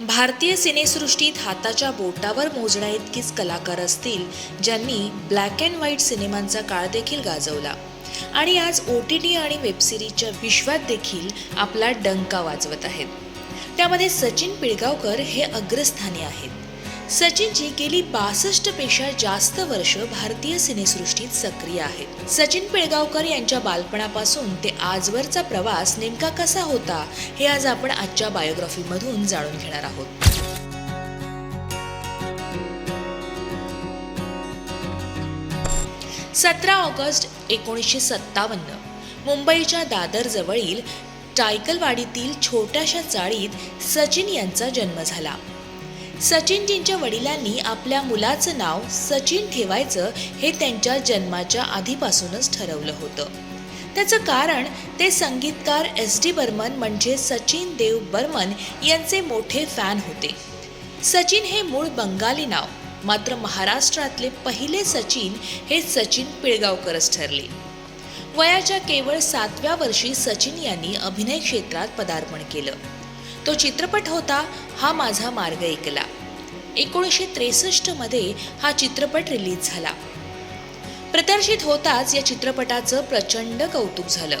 भारतीय सिनेसृष्टीत हाताच्या बोटावर मोजण्या इतकीच कलाकार असतील ज्यांनी ब्लॅक अँड व्हाईट सिनेमांचा काळ देखील गाजवला. आणि आज ओ टी टी आणि वेबसिरीजच्या विश्वात देखील आपला डंका वाजवत आहेत. त्यामध्ये सचिन पिळगावकर हे अग्रस्थानी आहेत. सचिनजी गेली बासष्टपेक्षा जास्त वर्ष भारतीय सिनेसृष्टीत सक्रिय आहेत सचिन पिळगावकर यांच्या बालपणापासून ते आजवरचा प्रवास नेमका कसा होता हे आज आपण आजच्या बायोग्राफीमधून जाणून घेणार आहोत. सतरा ऑगस्ट एकोणीसशे सत्तावन्न मुंबईच्या दादरजवळील टायकलवाडीतील छोट्याशा चाळीत सचिन यांचा जन्म झाला. सचिनजींच्या वडिलांनी आपल्या मुलाचं नाव सचिन ठेवायचं हे त्यांच्या जन्माच्या आधीपासूनच ठरवलं होतं. त्याचं कारण ते संगीतकार एस डी बर्मन म्हणजे सचिन देव बर्मन यांचे मोठे फॅन होते. सचिन हे मूळ बंगाली नाव मात्र महाराष्ट्रातले पहिले सचिन हे सचिन पिळगावकरच ठरले. वयाच्या केवळ सातव्या वर्षी सचिन यांनी अभिनय क्षेत्रात पदार्पण केलं. तो चित्रपट होता हा माझा मार्ग ऐकला. एकोणीसशे त्रेसष्टमध्ये हा चित्रपट रिलीज झाला. प्रदर्शित होताच या चित्रपटाचं प्रचंड कौतुक झालं.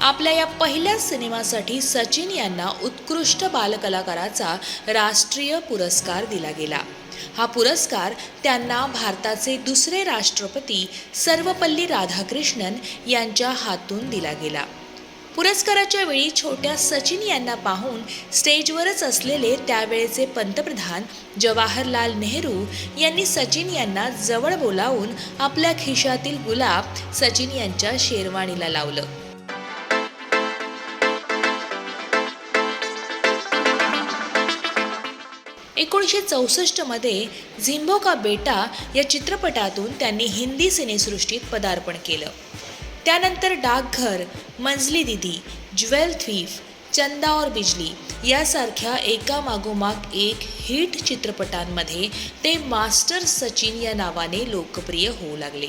आपल्या या पहिल्याच सिनेमासाठी सचिन यांना उत्कृष्ट बालकलाकाराचा राष्ट्रीय पुरस्कार दिला गेला. हा पुरस्कार त्यांना भारताचे दुसरे राष्ट्रपती सर्वपल्ली राधाकृष्णन यांच्या हातून दिला गेला. पुरस्काराच्या वेळी छोट्या सचिन यांना पाहून स्टेजवरच असलेले त्यावेळेचे पंतप्रधान जवाहरलाल नेहरू यांनी सचिन यांना जवळ बोलावून आपल्या खिशातील गुलाब सचिन यांच्या शेरवाणीला लावलं. एकोणीसशे चौसष्टमध्ये झिम्बो का बेटा या चित्रपटातून त्यांनी हिंदी सिनेसृष्टीत पदार्पण केलं. त्यानंतर डाकघर मंजली दिदी ज्वेल थ्रीफ चंदा और बिजली यासारख्या एकामागोमाग एक हिट चित्रपटांमध्ये ते मास्टर सचिन या नावाने लोकप्रिय होऊ लागले.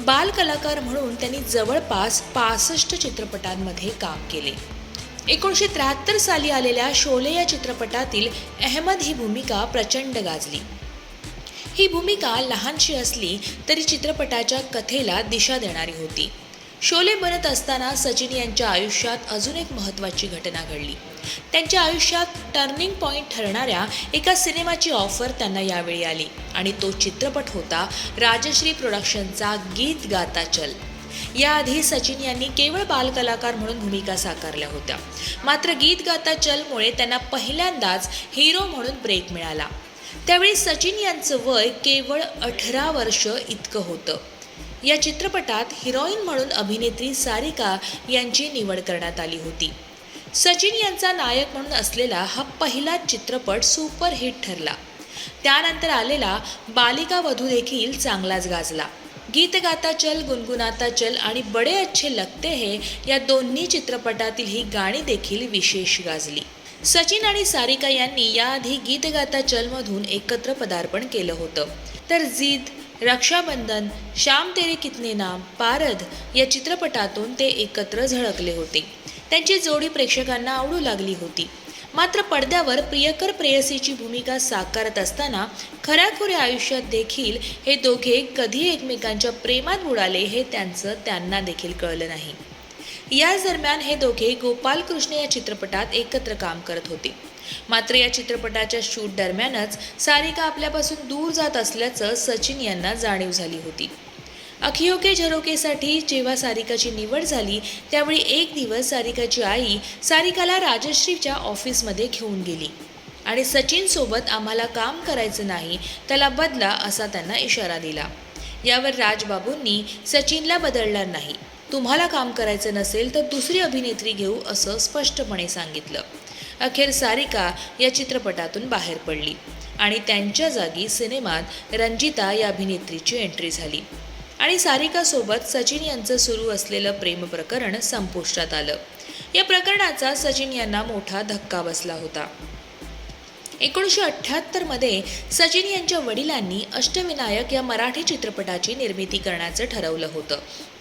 बाल कलाकार म्हणून त्यांनी जवळपास पासष्ट चित्रपटांमध्ये काम केले. एकोणीसशे त्र्याहत्तर साली आलेल्या शोले या चित्रपटातील अहमद ही भूमिका प्रचंड गाजली. ही भूमिका लहानशी असली तरी चित्रपटाच्या कथेला दिशा देणारी होती. शोले बनत असताना सचिन यांच्या आयुष्यात अजून एक महत्त्वाची घटना घडली. त्यांच्या आयुष्यात टर्निंग पॉईंट ठरणाऱ्या एका सिनेमाची ऑफर त्यांना यावेळी आली आणि तो चित्रपट होता राजश्री प्रोडक्शनचा गीत गाता चल. याआधी सचिन यांनी केवळ बालकलाकार म्हणून भूमिका साकारल्या होत्या. मात्र गीत गाता चलमुळे त्यांना पहिल्यांदाच हिरो म्हणून ब्रेक मिळाला. त्यावेळी सचिन यांचं वय केवळ अठरा वर्ष इतकं होतं. या चित्रपटात हिरोईन म्हणून अभिनेत्री सारिका यांची निवड करण्यात आली होती. सचिन यांचा नायक म्हणून असलेला हा पहिला चित्रपट सुपरहिट ठरला. त्यानंतर आलेला बालिका वधू देखील चांगलाच गाजला. गीत गाता चल गुणगुणाता चल आणि बडे अच्छे लगते हे या दोन्ही चित्रपटातील ही गाणी देखील विशेष गाजली. सचिन आणि सारिका यांनी याआधी गीत गाता चलमधून एकत्र पदार्पण केलं होतं. तर जीत रक्षाबंधन श्याम तेरे कितने नाम पारद या चित्रपटातून ते एकत्र झळकले होते. त्यांची जोडी प्रेक्षकांना आवडू लागली होती. मात्र पडद्यावर प्रियकर प्रेयसीची भूमिका साकारत असताना खऱ्याखुऱ्या आयुष्यात देखील हे दोघे कधी एकमेकांच्या प्रेमात बुडाले हे त्यांचं त्यांना देखील कळलं नाही. याच दरम्यान हे दोघे गोपालकृष्ण या चित्रपटात एकत्र काम करत होते. मात्र या चित्रपटाच्या शूट दरम्यानच सारिका आपल्यापासून दूर जात असल्याचं सचिन यांना जाणीव झाली होती. अखियोके झरोकेसाठी जेव्हा सारिकाची निवड झाली त्यावेळी एक दिवस सारिकाची आई सारिकाला राजश्रीच्या ऑफिसमध्ये घेऊन गेली. आणि सचिनसोबत आम्हाला काम करायचं नाही त्याला बदला असा त्यांना इशारा दिला. यावर राजबाबूंनी सचिनला बदलणार नाही. तुम्हाला काम करायचं नसेल तर दुसरी अभिनेत्री घेऊ असं स्पष्टपणे सांगितलं. अखेर सारिका या चित्रपटातून बाहेर पडली आणि त्यांच्या जागी सिनेमात रंजिता या अभिनेत्रीची एंट्री झाली. आणि सारिकासोबत सचिन यांचं सुरू असलेलं प्रेम प्रकरण संपुष्टात आलं. या प्रकरणाचा सचिन यांना मोठा धक्का बसला होता. एकोणीसशे अठ्ठ्याहत्तरमध्ये सचिन यांच्या वडिलांनी अष्टविनायक या मराठी चित्रपटाची निर्मिती करण्याचं ठरवलं होतं.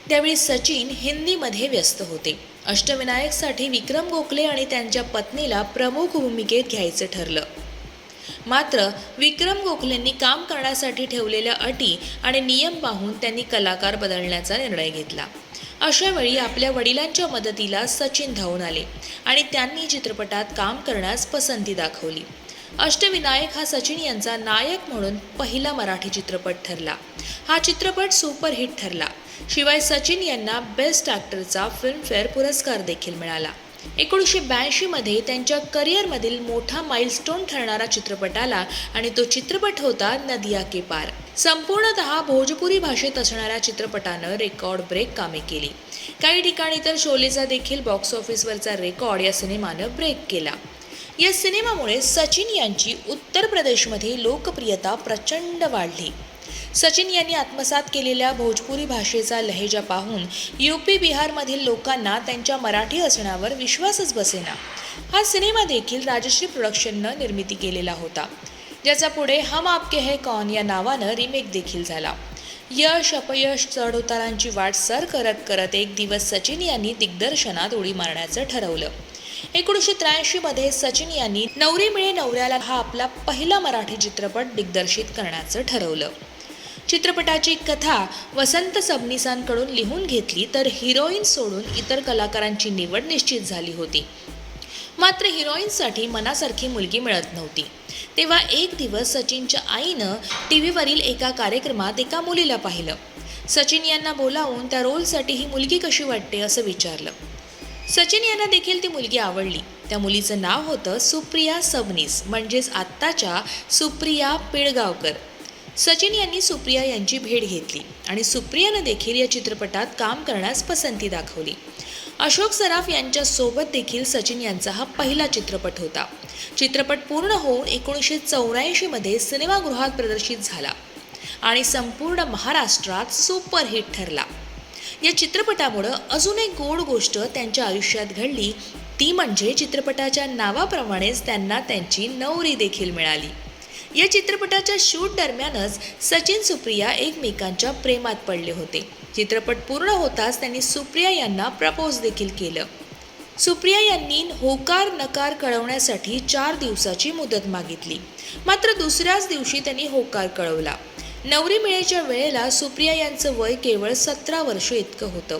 त्यावेळी सचिन हिंदीमध्ये व्यस्त होते. अष्टविनायकसाठी विक्रम गोखले आणि त्यांच्या पत्नीला प्रमुख भूमिकेत घ्यायचं ठरलं. मात्र विक्रम गोखलेंनी काम करण्यासाठी ठेवलेल्या अटी आणि नियम पाहून त्यांनी कलाकार बदलण्याचा निर्णय घेतला. अशा वेळी आपल्या वडिलांच्या मदतीला सचिन धावून आले आणि त्यांनी चित्रपटात काम करण्यास पसंती दाखवली. अष्टविनायक हा सचिन यांचा नायक म्हणून पहिला मराठी चित्रपट ठरला. हा चित्रपट सुपरहिट ठरला. शिवाय सचिन यांना बेस्ट ॲक्टरचा फिल्मफेअर पुरस्कार देखील मिळाला. एकोणीसशे ब्याऐंशीमध्ये त्यांच्या करिअरमधील मोठा माइलस्टोन ठरणारा चित्रपट आला आणि तो चित्रपट होता नदिया के पार. संपूर्णतः भोजपुरी भाषेत असणाऱ्या चित्रपटानं रेकॉर्ड ब्रेक कामे केली. काही ठिकाणी तर शोलेचा देखील बॉक्स ऑफिसवरचा रेकॉर्ड या सिनेमानं ब्रेक केला. या सिनेमामुळे सचिन यांची उत्तर प्रदेशमध्ये लोकप्रियता प्रचंड वाढली. सचिन यांनी आत्मसात केलेल्या भोजपुरी भाषेचा लहेजा पाहून यूपी बिहारमधील लोकांना त्यांच्या मराठी असण्यावर विश्वासच बसेना. हा सिनेमा देखील राजश्री प्रोडक्शननं निर्मिती केलेला होता. ज्याचा पुढे हम आपके है कौन या नावानं रिमेक देखील झाला. यश अपयश चढउतारांची वाट सर करत करत एक दिवस सचिन यांनी दिग्दर्शनात उडी मारण्याचं ठरवलं. एकोणीसशे त्र्याऐंशीमध्ये सचिन यांनी नवरी मिळे नवऱ्याला हा आपला पहिला मराठी चित्रपट दिग्दर्शित करण्याचं ठरवलं. चित्रपटाची कथा वसंत सबनीसांकडून लिहून घेतली तर हिरोईन सोडून इतर कलाकारांची निवड निश्चित झाली होती. मात्र हिरोईनसाठी मनासारखी मुलगी मिळत नव्हती. तेव्हा एक दिवस सचिनच्या आईनं टी व्हीवरील एका कार्यक्रमात एका मुलीला पाहिलं. सचिन यांना बोलावून त्या रोलसाठी ही मुलगी कशी वाटते असं विचारलं. सचिन यांना देखील ती मुलगी आवडली. त्या मुलीचं नाव होतं सुप्रिया सबनीस म्हणजेच आत्ताच्या सुप्रिया पिळगावकर. सचिन यांनी सुप्रिया यांची भेट घेतली आणि सुप्रियानं देखील या चित्रपटात काम करण्यास पसंती दाखवली. अशोक सराफ यांच्यासोबत देखील सचिन यांचा हा पहिला चित्रपट होता. चित्रपट पूर्ण होऊन एकोणीसशे चौऱ्याऐंशीमध्ये सिनेमागृहात प्रदर्शित झाला आणि संपूर्ण महाराष्ट्रात सुपरहिट ठरला. या चित्रपटामुळं अजून एक गोड गोष्ट त्यांच्या आयुष्यात घडली. ती म्हणजे चित्रपटाच्या नावाप्रमाणेच त्यांना त्यांची नवरी देखील मिळाली. या चित्रपटाच्या शूट दरम्यानच सचिन सुप्रिया एकमेकांच्या प्रेमात पडले होते. चित्रपट पूर्ण होताच त्यांनी सुप्रिया यांना प्रपोज देखील केलं. सुप्रिया यांनी होकार नकार कळवण्यासाठी चार दिवसाची मुदत मागितली. मात्र दुसऱ्याच दिवशी त्यांनी होकार कळवला. नवरी मिळेच्या वेळेला सुप्रिया यांचं वय केवळ सतरा वर्ष इतकं होतं.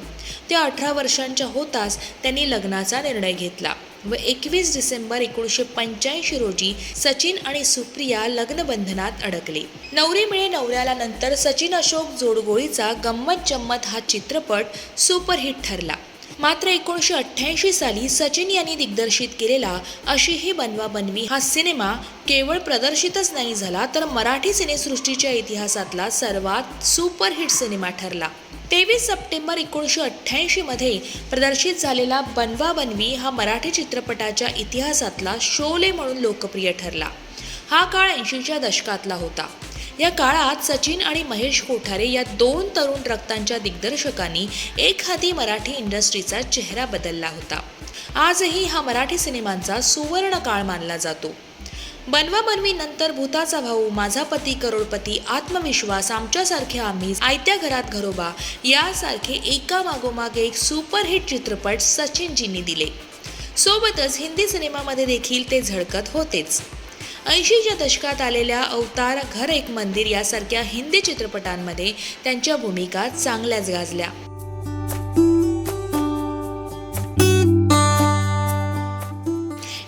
त्या अठरा वर्षांच्या होताच त्यांनी लग्नाचा निर्णय घेतला व एकवीस डिसेंबर एकोणीसशे पंच्याऐंशी रोजी सचिन आणि सुप्रिया लग्नबंधनात अडकले. नवरी मिळे नवऱ्याला नंतर सचिन अशोक जोडगोळीचा गंमत जम्मत हा चित्रपट सुपरहिट ठरला. मात्र एकोणीसशे अठ्ठ्याऐंशी साली सचिन यांनी दिग्दर्शित केलेला अशी ही बनवा बनवी हा सिनेमा केवळ प्रदर्शितच नाही झाला तर मराठी सिनेसृष्टीच्या इतिहासातला सर्वात सुपरहिट सिनेमा ठरला. तेवीस सप्टेंबर एकोणीसशे अठ्ठ्याऐंशीमध्ये प्रदर्शित झालेला बनवा बनवी हा मराठी चित्रपटाच्या इतिहासातला शोले म्हणून लोकप्रिय ठरला. हा काळ ऐंशीच्या दशकातला होता. या काळात सचिन आणि महेश कोठारे या दोन तरुण रक्तांच्या दिग्दर्शकांनी एक हाती मराठी इंडस्ट्रीचा चेहरा बदलला होता. आजही हा मराठी सिनेमांचा सुवर्ण काळ मानला जातो. बनवा बनवी नंतर भूताचा भाऊ माझा पती करोडपती आत्मविश्वास आमच्यासारखे आम्ही आयत्या घरात घरोबा यासारखे एकामागोमाग एक सुपरहिट चित्रपट सचिनजींनी दिले. सोबतच हिंदी सिनेमामध्ये देखील ते झळकत होतेच. ऐंशीच्या दशकात आलेल्या अवतार घर एक मंदिर यासारख्या हिंदी चित्रपटांमध्ये त्यांच्या भूमिका चांगल्याच गाजल्या.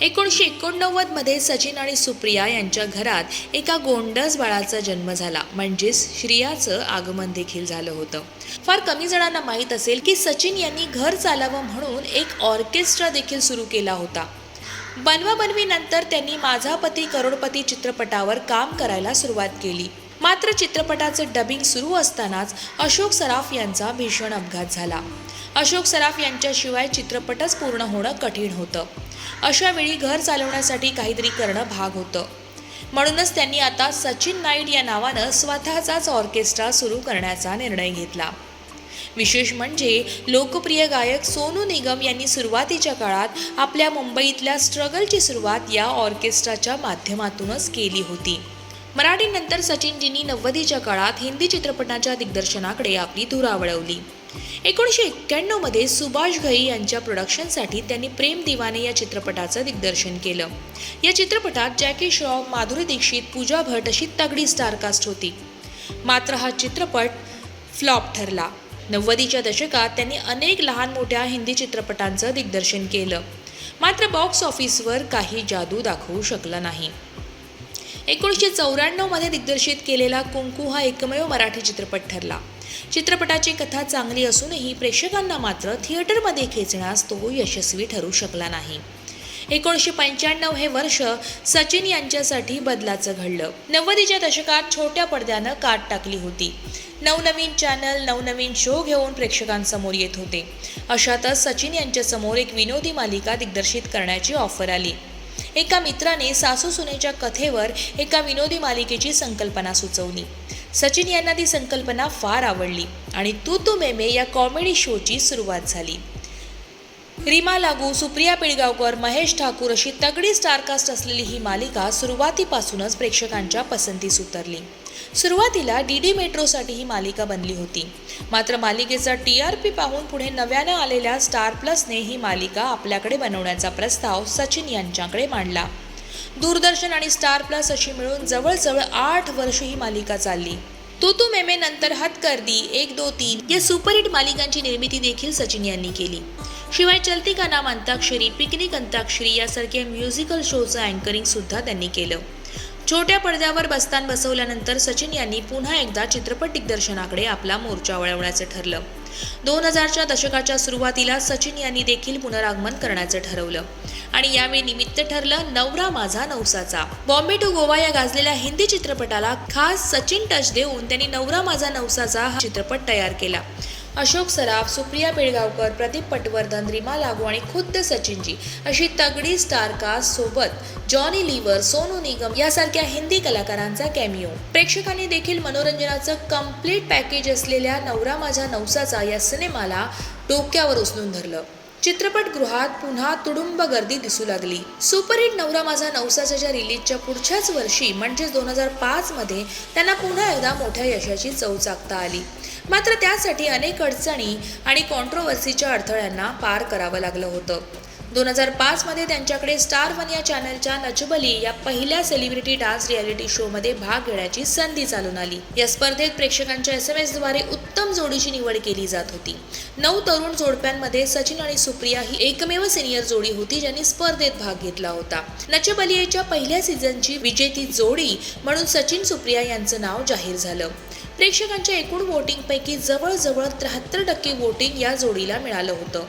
एकोणीसशे एकोणनव्वदमध्ये सचिन आणि सुप्रिया यांच्या घरात एका गोंडस बाळाचा जन्म झाला. म्हणजेच श्रियाचं आगमन देखील झालं होतं. फार कमी जणांना माहीत असेल की सचिन यांनी घर चालावं म्हणून एक ऑर्केस्ट्रा देखील सुरू केला होता. बनवा बनवी नंतर त्यांनी माझा पती करोडपती चित्रपटावर काम करायला सुरुवात केली. मात्र चित्रपटाचं डबिंग सुरू असतानाच अशोक सराफ यांचा भीषण अपघात झाला. अशोक सराफ यांच्याशिवाय चित्रपटच पूर्ण होणं कठीण होतं. अशा वेळी घर चालवण्यासाठी काहीतरी करणं भाग होतं. म्हणूनच त्यांनी आता सचिन नाईट या नावानं स्वतःचाच ऑर्केस्ट्रा सुरू करण्याचा निर्णय घेतला. विशेष म्हणजे लोकप्रिय गायक सोनू निगम यांनी सुरुवातीच्या काळात आपल्या मुंबईतल्या स्ट्रगलची सुरुवात या ऑर्केस्ट्राच्या माध्यमातूनच केली होती. मराठीनंतर सचिनजींनी नव्वदीच्या काळात हिंदी चित्रपटाच्या दिग्दर्शनाकडे आपली धुरा वळवली. एकोणीसशे एक्क्याण्णवमध्ये सुभाष घई यांच्या प्रोडक्शनसाठी त्यांनी प्रेम दिवाने या चित्रपटाचं दिग्दर्शन केलं. या चित्रपटात जॅकी श्रॉफ माधुरी दीक्षित पूजा भट अशी तगडी स्टारकास्ट होती. मात्र हा चित्रपट फ्लॉप ठरला. नव्वदीच्या दशकात त्यांनी अनेक लहान मोठ्या हिंदी चित्रपटांचं दिग्दर्शन केलं. मात्र बॉक्स ऑफिसवर काही जादू दाखवू शकला नाही. एकोणीसशे चौऱ्याण्णवमध्ये दिग्दर्शित केलेला कुंकू हा एकमेव मराठी चित्रपट ठरला. चित्रपटाची कथा चांगली असूनही प्रेक्षकांना मात्र थिएटरमध्ये खेचण्यास तो यशस्वी ठरू शकला नाही. एकोणीसशे पंच्याण्णव हे वर्ष सचिन यांच्यासाठी बदलाचं घडलं. नव्वदीच्या दशकात छोट्या पडद्यानं काट टाकली होती. नवनवीन चॅनल नवनवीन शो घेऊन प्रेक्षकांसमोर येत होते. अशातच सचिन यांच्यासमोर एक विनोदी मालिका दिग्दर्शित करण्याची ऑफर आली. एका मित्राने सासू सुनेच्या कथेवर एका विनोदी मालिकेची संकल्पना सुचवली. सचिन यांना ती संकल्पना फार आवडली आणि तू तू मेमे या कॉमेडी शोची सुरुवात झाली. रीमा लागू सुप्रिया पिळगावकर महेश ठाकूर अशी तगडी स्टारकास्ट असलेली ही मालिका सुरुवातीपासूनच प्रेक्षकांच्या पसंतीस उतरली. सुरुवातीला डी डी मेट्रोसाठी ही मालिका बनली होती. मात्र मालिकेचा टी आर पी पाहून पुढे नव्यानं आलेल्या स्टार प्लसने ही मालिका आपल्याकडे बनवण्याचा प्रस्ताव सचिन यांच्याकडे मांडला. दूरदर्शन आणि स्टार प्लस अशी मिळून जवळजवळ आठ वर्ष ही मालिका चालली. तू तू मेमे नंतर हतकर्दी एक दो तीन या सुपरहिट मालिकांची निर्मिती देखील सचिन यांनी केली. शिवाय चलती का नाम अंताक्षरी पिकनिक अंताक्षरी यासारख्या म्युझिकल शोचं अँकरिंग सुद्धा त्यांनी केलं. छोट्या पडद्यावर बस्तान बसवल्यानंतर सचिन यांनी पुन्हा एकदा चित्रपट दिग्दर्शनाकडे आपला मोर्चा वळवण्याचं ठरलं. दोन हजारच्या दशकाच्या सुरुवातीला सचिन यांनी देखील पुनरागमन करण्याचं ठरवलं. आणि यावेळी निमित्त ठरलं नवरा माझा नवसाचा. बॉम्बे टू गोवा या गाजलेल्या हिंदी चित्रपटाला खास सचिन टच देऊन त्यांनी नवरा माझा नवसाचा हा चित्रपट तयार केला. अशोक सराफ सुप्रिया पिळगावकर प्रदीप पटवर्धन रीमा लागू आणि खुद्द सचिनजी अशी तगडी स्टारकास्ट सोबत जॉनी लिव्हर सोनू निगम यासारख्या हिंदी कलाकारांचा कॅमिओ प्रेक्षकांनी देखील मनोरंजनाचं कंप्लीट पॅकेज असलेल्या नवरा माझ्या नवसाचा या सिनेमाला डोक्यावर उचलून धरलं. चित्रपटगृहात पुन्हा तुडुंब गर्दी दिसू लागली. सुपरहिट नवरा माझा नवसाच्या रिलीजच्या पुढच्याच वर्षी म्हणजेच दोन हजार पाचमध्ये त्यांना पुन्हा एकदा मोठ्या यशाची चव चाकता आली. मात्र त्यासाठी अनेक अडचणी आणि कॉन्ट्रोवर्सीच्या अडथळ्यांना पार करावं लागलं होतं. दोन हजार पाचमध्ये त्यांच्याकडे स्टार वन या चॅनलच्या नचबली या पहिल्या सेलिब्रिटी डान्स रियालिटी शोमध्ये भाग घेण्याची संधी चालून आली. या स्पर्धेत प्रेक्षकांच्या एस एम एसद्वारे उत्तम जोडीची निवड केली जात होती. नऊ तरुण जोडप्यांमध्ये सचिन आणि सुप्रिया ही एकमेव सिनियर जोडी होती ज्यांनी स्पर्धेत भाग घेतला होता. नचबलियेच्या पहिल्या सीझनची विजेती जोडी म्हणून सचिन सुप्रिया यांचं नाव जाहीर झालं. प्रेक्षकांच्या एकूण वोटिंगपैकी जवळजवळ त्र्याहत्तर टक्के वोटिंग या जोडीला मिळालं होतं.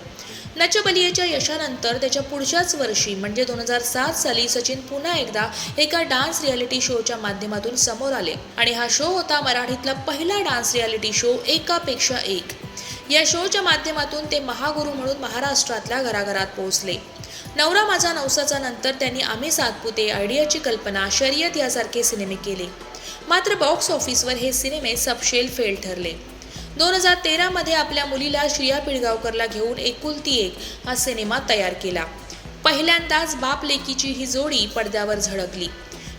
नचबलियाच्या यशानंतर त्याच्या पुढच्याच वर्षी म्हणजे दोन हजार सात साली सचिन पुन्हा एकदा एका डान्स रियालिटी शोच्या माध्यमातून समोर आले. आणि हा शो होता मराठीतला पहिला डान्स रियालिटी शो एकापेक्षा एक. या शोच्या माध्यमातून ते महागुरू म्हणून महाराष्ट्रातल्या घराघरात पोहोचले. नवरा माझा नवसाचा नंतर त्यांनी आम्ही सातपुते आयडियाची कल्पना शर्यत यासारखे सिनेमे केले. मात्र बॉक्स ऑफिसवर हे सिनेमे सपशेल फेल ठरले. दोन हजार तेरामध्ये आपल्या मुलीला श्रिया पिळगावकरला घेऊन एकुलती एक हा सिनेमा तयार केला. पहिल्यांदाच बाप लेकीची ही जोडी पडद्यावर झळकली.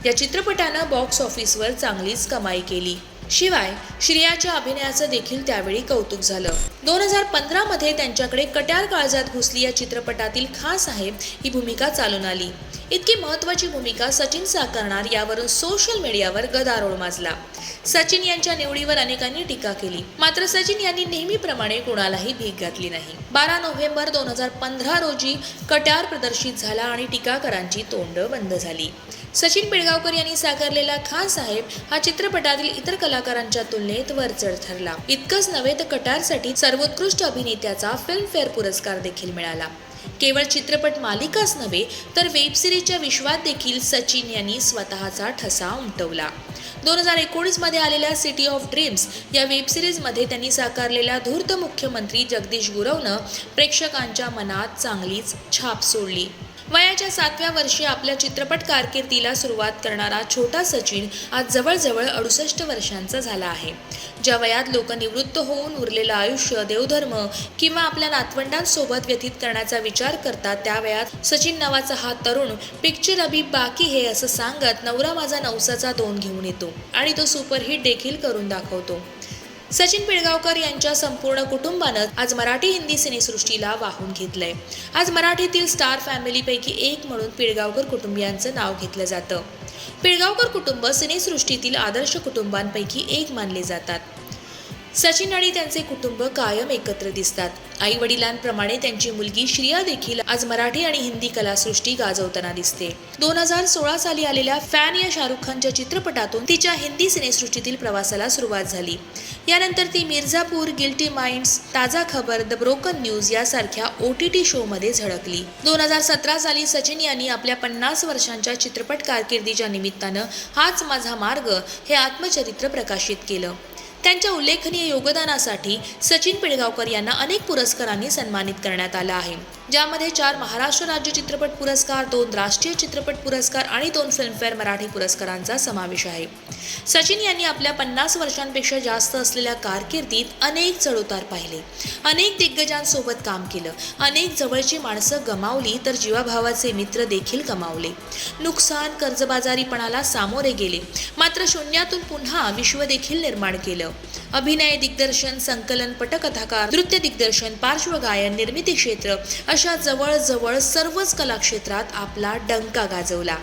या चित्रपटानं बॉक्स ऑफिसवर चांगलीच कमाई केली. शिवाय श्रियाच्या अभिनयाचं देखील त्यावेळी कौतुक झालं. दोन हजार पंधरामध्ये त्यांच्याकडे कट्यार काळजात घुसली या चित्रपटातील खान साहेब ही भूमिका चालून आली. इतकी महत्त्वाची भूमिका सचिन साकारणार यावरून सोशल मीडियावर गदारोळ माजला. सचिन यांच्या निवडीवर अनेकांनी टीका केली. मात्र सचिन यांनी नेहमीप्रमाणे कुणालाही भीक घातली नाही. बारा नोव्हेंबर दोन हजार पंधरा रोजी कट्यार प्रदर्शित झाला आणि टीकाकारांची तोंड बंद झाली. सचिन पिळगावकर यांनी साकारलेला खान साहेब हा चित्रपटातील इतर कलाकारांच्या तुलनेत वरचढ ठरला. इतकंच नव्हे तर कटारसाठी सर्वोत्कृष्ट अभिनेत्याचा फिल्मफेअर पुरस्कार देखील मिळाला. केवळ चित्रपट मालिकाच नव्हे तर वेबसिरीजच्या विश्वात देखील सचिन यांनी स्वतःचा ठसा उमटवला. दोन हजार एकोणीसमध्ये आलेल्या सिटी ऑफ ड्रीम्स या वेबसिरीजमध्ये त्यांनी साकारलेल्या धूर्त मुख्यमंत्री जगदीश गुरवनं प्रेक्षकांच्या मनात चांगलीच छाप सोडली. वयाच्या सातव्या वर्षी आपल्या चित्रपट कारकिर्दीला सुरुवात करणारा छोटा सचिन आज जवळजवळ अडुसष्ट वर्षांचा झाला आहे. ज्या वयात लोक निवृत्त होऊन उरलेलं आयुष्य देवधर्म किंवा आपल्या नातवंडांसोबत व्यतीत करण्याचा विचार करतात त्या वयात सचिन नावाचा हा तरुण पिक्चर अभी बाकी हे असं सांगत नवरा माझा नवसाचा दोन घेऊन येतो आणि तो सुपरहिट देखील करून दाखवतो. सचिन पिळगावकर यांच्या संपूर्ण कुटुंबानं आज मराठी हिंदी सिनेसृष्टीला वाहून घेतलंय. आज मराठीतील स्टार फॅमिलीपैकी एक म्हणून पिळगावकर कुटुंबियांचं नाव घेतलं जातं. पिळगावकर कुटुंब सिनेसृष्टीतील आदर्श कुटुंबांपैकी एक मानले जातात. सचिन आणि त्यांचे कुटुंब कायम एकत्र दिसतात. आई वडिलांप्रमाणे त्यांची मुलगी श्रिया देखील आज मराठी आणि हिंदी कलासृष्टी गाजवताना दिसते. दोन हजार सोळा साली आलेल्या फॅन या शाहरुख खानच्या चित्रपटातून तिच्या हिंदी सिनेसृष्टीतील प्रवासाला सुरुवात झाली. यानंतर ती मिर्झापूर गिल्टी माइंड्स ताजा खबर द ब्रोकन न्यूज यासारख्या ओ टी टी शोमध्ये झळकली. दोन हजार सतरा साली सचिन यांनी आपल्या पन्नास वर्षांच्या चित्रपट कारकिर्दीच्या निमित्तानं हाच माझा मार्ग हे आत्मचरित्र प्रकाशित केलं. त्यांच्या उल्लेखनीय योगदानासाठी सचिन पिळगावकर यांना अनेक पुरस्कारांनी सन्मानित करण्यात आलं आहे. ज्यामध्ये चार महाराष्ट्र राज्य चित्रपट पुरस्कार दोन राष्ट्रीय चित्रपट पुरस्कार आणि दोन फिल्मफेअर मराठी पुरस्कारांचा समावेश आहे. सचिन यांनी आपल्या पन्नास वर्षांपेक्षा जास्त असलेल्या कारकिर्दीत अनेक चढउतार पाहिले. अनेक दिग्गजांसोबत काम केलं. अनेक जवळची माणसं गमावली तर जीवाभावाचे मित्र देखील गमावले. नुकसान कर्जबाजारीपणाला सामोरे गेले. मात्र शून्यातून पुन्हा विश्व देखील निर्माण केलं. अभिनय दिग्दर्शन संकलन पटकथाकार नृत्य दिग्दर्शन पार्श्वगायन निर्मिती क्षेत्र अशा जवळजवळ सर्वच कलाक्षेत्रात आपला डंका गाजवला.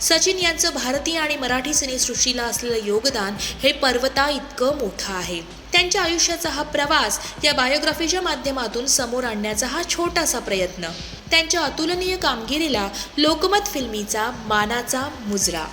सचिन यांचं भारतीय आणि मराठी सिनेसृष्टीला असलेलं योगदान हे पर्वता इतकं मोठं आहे. त्यांच्या आयुष्याचा हा प्रवास या बायोग्राफीच्या माध्यमातून समोर आणण्याचा हा छोटासा प्रयत्न. त्यांच्या अतुलनीय कामगिरीला लोकमत फिल्मीचा मानाचा मुजरा.